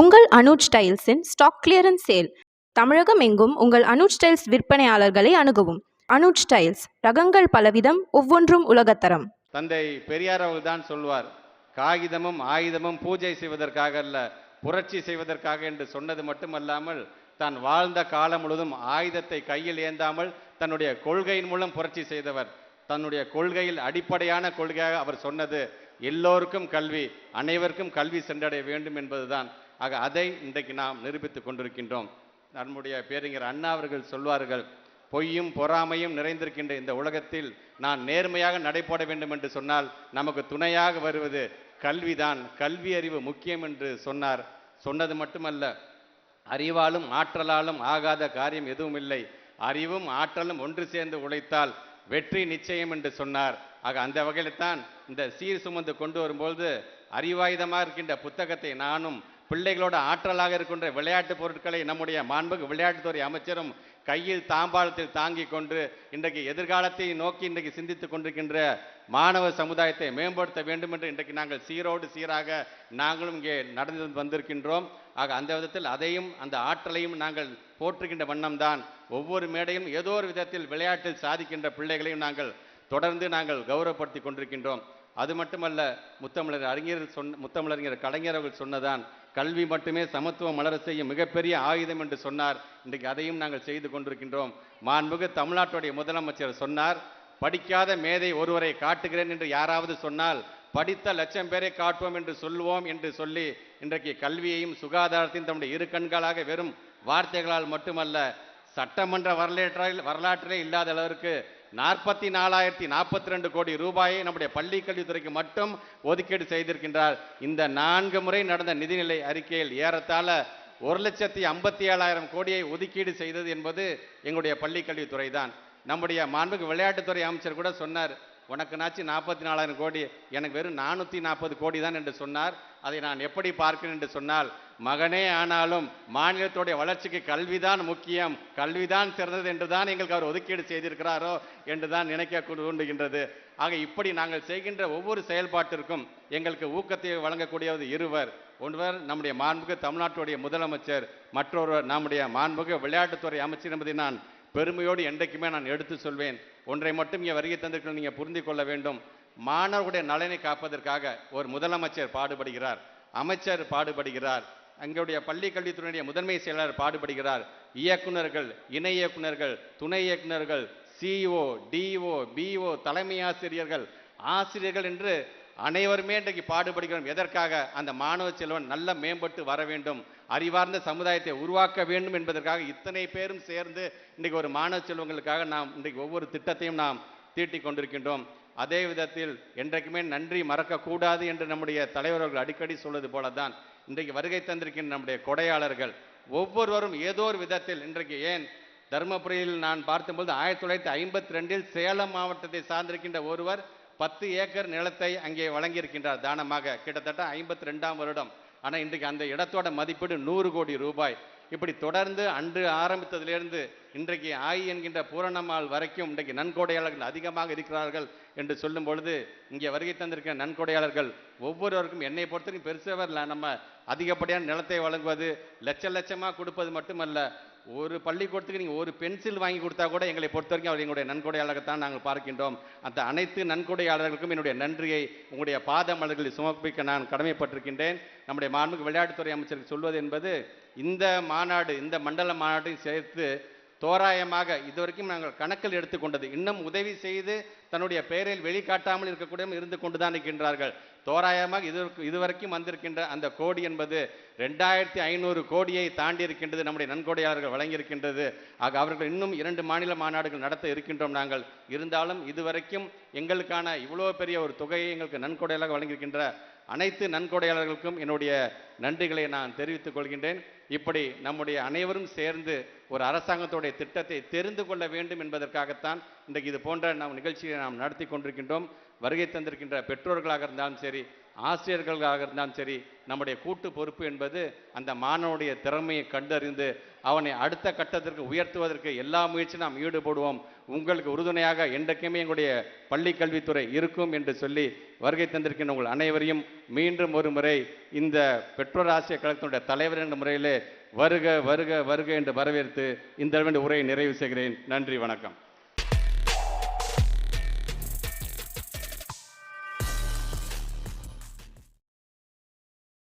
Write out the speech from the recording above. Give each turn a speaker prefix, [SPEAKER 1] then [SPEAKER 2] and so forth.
[SPEAKER 1] உங்கள் அனுஜ் ஸ்டைல்ஸின் stock clearance sale. தமிழகம் எங்கும் உங்கள் அனுஜ் ஸ்டைல்ஸ் விற்பனையாளர்களை அணுகவும். அனுஜ் ஸ்டைல்ஸ் ரகங்கள் பலவிதம் ஒவ்வொன்றும் உலகத்தரம்.
[SPEAKER 2] தந்தை பெரியார் அவர்கள் தான் சொல்வார் காகிதமும் ஆயுதமும் பூஜை செய்வதற்காக அல்ல புரட்சி செய்வதற்காக என்று சொன்னது மட்டுமல்லாமல் தான் வாழ்ந்த காலம் முழுவதும் ஆயுதத்தை கையில் ஏந்தாமல் தன்னுடைய கொள்கையின் மூலம் புரட்சி செய்தவர். தன்னுடைய கொள்கையில் அடிப்படையான கொள்கையாக அவர் சொன்னது எல்லோருக்கும் கல்வி அனைவருக்கும் கல்வி சென்றடைய வேண்டும் என்பதுதான். ஆக அதை இன்றைக்கு நாம் நிரூபித்துக் கொண்டிருக்கின்றோம். நம்முடைய பேரிஞர் அண்ணா அவர்கள் சொல்வார்கள் பொய்யும் பொறாமையும் நிறைந்திருக்கின்ற இந்த உலகத்தில் நான் நேர்மையாக நடைபோட வேண்டும் என்று சொன்னால் நமக்கு துணையாக வருவது கல்விதான். கல்வி அறிவு முக்கியம் என்று சொன்னார். சொன்னது மட்டுமல்ல அறிவாலும் ஆற்றலாலும் ஆகாத காரியம் எதுவும் இல்லை. அறிவும் ஆற்றலும் ஒன்று சேர்ந்து உழைத்தால் வெற்றி நிச்சயம் என்று சொன்னார். ஆக அந்த வகையில் தான் இந்த சீர் சுமந்து கொண்டு வரும்பொழுது அறிவாயுதமாக இருக்கின்ற புத்தகத்தை நானும் பிள்ளைகளோட ஆற்றலாக இருக்கின்ற விளையாட்டு பொருட்களை நம்முடைய மாண்புக்கு விளையாட்டுத்துறை அமைச்சரும் கையில் தாம்பாளத்தில் தாங்கி கொண்டு இன்றைக்கு எதிர்காலத்தை நோக்கி இன்றைக்கு சிந்தித்துக் கொண்டிருக்கின்ற மாணவ சமுதாயத்தை மேம்படுத்த வேண்டும் என்று இன்றைக்கு நாங்கள் சீரோடு சீராக நாங்களும் இங்கே நடந்து வந்திருக்கின்றோம். ஆக அந்த விதத்தில் அதையும் அந்த ஆற்றலையும் நாங்கள் போற்றுகின்ற வண்ணம்தான் ஒவ்வொரு மேடையும் ஏதோ ஒரு விதத்தில் விளையாட்டில் சாதிக்கின்ற பிள்ளைகளையும் நாங்கள் தொடர்ந்து நாங்கள் கௌரவப்படுத்தி கொண்டிருக்கின்றோம். அது மட்டுமல்ல முத்தமிழர் அறிஞர் சொன்ன முத்தமிழறிஞர் கலைஞர் அவர்கள் சொன்னதான் கல்வி மட்டுமே சமத்துவம் மலர செய்யும் மிகப்பெரிய ஆயுதம் என்று சொன்னார். இன்றைக்கு அதையும் நாங்கள் செய்து கொண்டிருக்கின்றோம். மாண்புமிகு தமிழ்நாட்டுடைய முதலமைச்சர் சொன்னார் படிக்காத மேதை ஒருவரை காட்டுகிறேன் என்று யாராவது சொன்னால் படித்த லட்சம் பேரை காட்டுவோம் என்று சொல்லுவோம் என்று சொல்லி இன்றைக்கு கல்வியையும் சுகாதாரத்தையும் தம்முடைய இரு கண்களாக வெறும் வார்த்தைகளால் மட்டுமல்ல சட்டமன்ற வரலாற்றில் வரலாற்றிலே இல்லாத அளவிற்கு நாற்பத்தி நாலாயிரத்தி நாற்பத்தி ரெண்டு கோடி ரூபாயை நம்முடைய பள்ளி கல்வித்துறைக்கு மட்டும் ஒதுக்கீடு செய்திருக்கின்றார். இந்த நான்கு முறை நடந்த நிதிநிலை அறிக்கையில் ஏறத்தாழ ஒரு லட்சத்தி ஐம்பத்தி ஏழாயிரம் கோடியை ஒதுக்கீடு செய்தது என்பது எங்களுடைய பள்ளி கல்வித்துறை தான் நம்முடைய மாண்புக்கு விளையாட்டுத்துறை அமைச்சர் கூட சொன்னார். உனக்கு நாச்சு நாற்பத்தி நாலாயிரம் கோடி. எனக்கு வெறும் நானூற்றி நாற்பது கோடி தான் என்று சொன்னார். அதை நான் எப்படி பார்க்கிறேன் என்று சொன்னால் மகனே ஆனாலும் மாநிலத்துடைய வளர்ச்சிக்கு கல்விதான் முக்கியம். கல்விதான் சிறந்தது என்று தான் எங்களுக்கு அவர் ஒதுக்கீடு செய்திருக்கிறாரோ என்று தான் நினைக்க தூண்டுகின்றது ஆக இப்படி நாங்கள் செய்கின்ற ஒவ்வொரு செயல்பாட்டிற்கும் எங்களுக்கு ஊக்கத்தை வழங்கக்கூடியது இருவர். ஒருவர் நம்முடைய மாண்புக்கு தமிழ்நாட்டுடைய முதலமைச்சர் மற்றொருவர் நம்முடைய மாண்புக்கு விளையாட்டுத்துறை அமைச்சர் என்பதை நான் பெருமையோடு என்றைக்குமே நான் எடுத்து சொல்வேன். ஒன்றை மட்டும் இங்கே வருகை தந்திருக்கிற நீங்கள் புரிந்து கொள்ள வேண்டும். மாணவர்களுடைய நலனை காப்பதற்காக ஒரு முதலமைச்சர் பாடுபடுகிறார். அமைச்சர் பாடுபடுகிறார். எங்களுடைய பள்ளிக்கல்வித்துறையுடைய முதன்மை செயலாளர் பாடுபடுகிறார். இயக்குனர்கள் இணை இயக்குனர்கள் துணை இயக்குனர்கள் சிஇஓ டிஓ பிஓ தலைமை ஆசிரியர்கள் ஆசிரியர்கள் என்று அனைவருமே இன்றைக்கு பாடுபடுகிறோம். எதற்காக? அந்த மாணவ செல்வன் நல்ல மேம்பட்டு வர வேண்டும் அறிவார்ந்த சமுதாயத்தை உருவாக்க வேண்டும் என்பதற்காக இத்தனை பேரும் சேர்ந்து இன்றைக்கு ஒரு மாணவ செல்வங்களுக்காக நாம் இன்றைக்கு ஒவ்வொரு திட்டத்தையும் நாம் தீட்டிக் கொண்டிருக்கின்றோம். அதே விதத்தில் என்றைக்குமே நன்றி மறக்கக்கூடாது என்று நம்முடைய தலைவர்கள் அடிக்கடி சொல்வது போல தான் இன்றைக்கு வருகை தந்திருக்கின்ற நம்முடைய கொடையாளர்கள் ஒவ்வொருவரும் ஏதோ ஒரு விதத்தில் இன்றைக்கு ஏன் தருமபுரியில் நான் பார்த்தபோது ஆயிரத்தி தொள்ளாயிரத்தி ஐம்பத்தி ரெண்டில் சேலம் மாவட்டத்தை சார்ந்திருக்கின்ற ஒருவர் பத்து ஏக்கர் நிலத்தை அங்கே வழங்கியிருக்கின்றார் தானமாக. கிட்டத்தட்ட ஐம்பத்தி ரெண்டாம் வருடம். ஆனால் இன்றைக்கு அந்த இடத்தோட மதிப்பீடு நூறு கோடி ரூபாய். இப்படி தொடர்ந்து அன்று ஆரம்பித்ததிலிருந்து இன்றைக்கு ஆய் என்கின்ற பூரணமால் வரைக்கும் இன்றைக்கு நன்கொடையாளர்கள் அதிகமாக இருக்கிறார்கள் என்று சொல்லும் பொழுது இங்கே வருகை தந்திருக்கிற நன்கொடையாளர்கள் ஒவ்வொருவருக்கும் என்னை பொறுத்தவரைக்கும் பெருசவர் நம்ம அதிகப்படியான நிலத்தை வழங்குவது லட்ச லட்சமாக கொடுப்பது மட்டுமல்ல ஒரு பள்ளிக்கூடத்துக்கு நீங்கள் ஒரு பென்சில் வாங்கி கொடுத்தா கூட எங்களை பொறுத்த வரைக்கும் அவர் எங்களுடைய நன்கொடையாளர்கள்தான் நாங்கள் பார்க்கின்றோம். அந்த அனைத்து நன்கொடையாளர்களுக்கும் என்னுடைய நன்றியை உங்களுடைய பாத மலர்களில் சுமப்பிக்க நான் கடமைப்பட்டிருக்கின்றேன். நம்முடைய மாண்புக்கு விளையாட்டுத்துறை அமைச்சருக்கு சொல்வது என்பது இந்த மாநாடு இந்த மண்டல மாநாட்டையும் சேர்த்து தோராயமாக இதுவரைக்கும் நாங்கள் கணக்கில் எடுத்துக்கொண்டது இன்னும் உதவி செய்து தன்னுடைய பெயரில் வெளிக்காட்டாமல் இருக்கக்கூடிய இருந்து கொண்டு தான் இருக்கின்றார்கள் தோராயமாக இது இதுவரைக்கும் வந்திருக்கின்ற அந்த கோடி என்பது ரெண்டாயிரத்தி ஐநூறு கோடியை தாண்டி இருக்கின்றது நம்முடைய நன்கொடையாளர்கள் வழங்கியிருக்கின்றது. ஆக அவர்கள் இன்னும் இரண்டு மாநில மாநாடுகள் நடத்த இருக்கின்றோம் நாங்கள். இருந்தாலும் இதுவரைக்கும் எங்களுக்கான இவ்வளோ பெரிய ஒரு தொகையை எங்களுக்கு நன்கொடையாக வழங்கியிருக்கின்ற அனைத்து நன்கொடையாளர்களுக்கும் என்னுடைய நன்றிகளை நான் தெரிவித்துக் கொள்கின்றேன். இப்படி நம்முடைய அனைவரும் சேர்ந்து ஒரு அரசாங்கத்துடைய திட்டத்தை தெரிந்து கொள்ள வேண்டும் என்பதற்காகத்தான் இன்றைக்கு இது போன்ற நாம் நிகழ்ச்சியை நாம் நடத்தி கொண்டிருக்கின்றோம். வருகை தந்திருக்கின்ற பெற்றோர்களாக இருந்தாலும் சரி ஆசிரியர்களாக இருந்தாலும் சரி நம்முடைய கூட்டு பொறுப்பு என்பது அந்த மாணவனுடைய திறமையை கண்டறிந்து அவனை அடுத்த கட்டத்திற்கு உயர்த்துவதற்கு எல்லா முயற்சியும் நாம் ஈடுபடுவோம். உங்களுக்கு உறுதுணையாக என்றைக்குமே எங்களுடைய பள்ளி கல்வித்துறை இருக்கும் என்று சொல்லி வருகை தந்திருக்கின்ற உங்கள் அனைவரையும் மீண்டும் ஒரு முறை இந்த பெற்றோர் ஆசிரியர் கழகத்தினுடைய தலைவர் என்ற முறையிலே வருக வருக வருக என்று வரவேற்று இந்த உரையை நிறைவு செய்கிறேன். நன்றி வணக்கம்.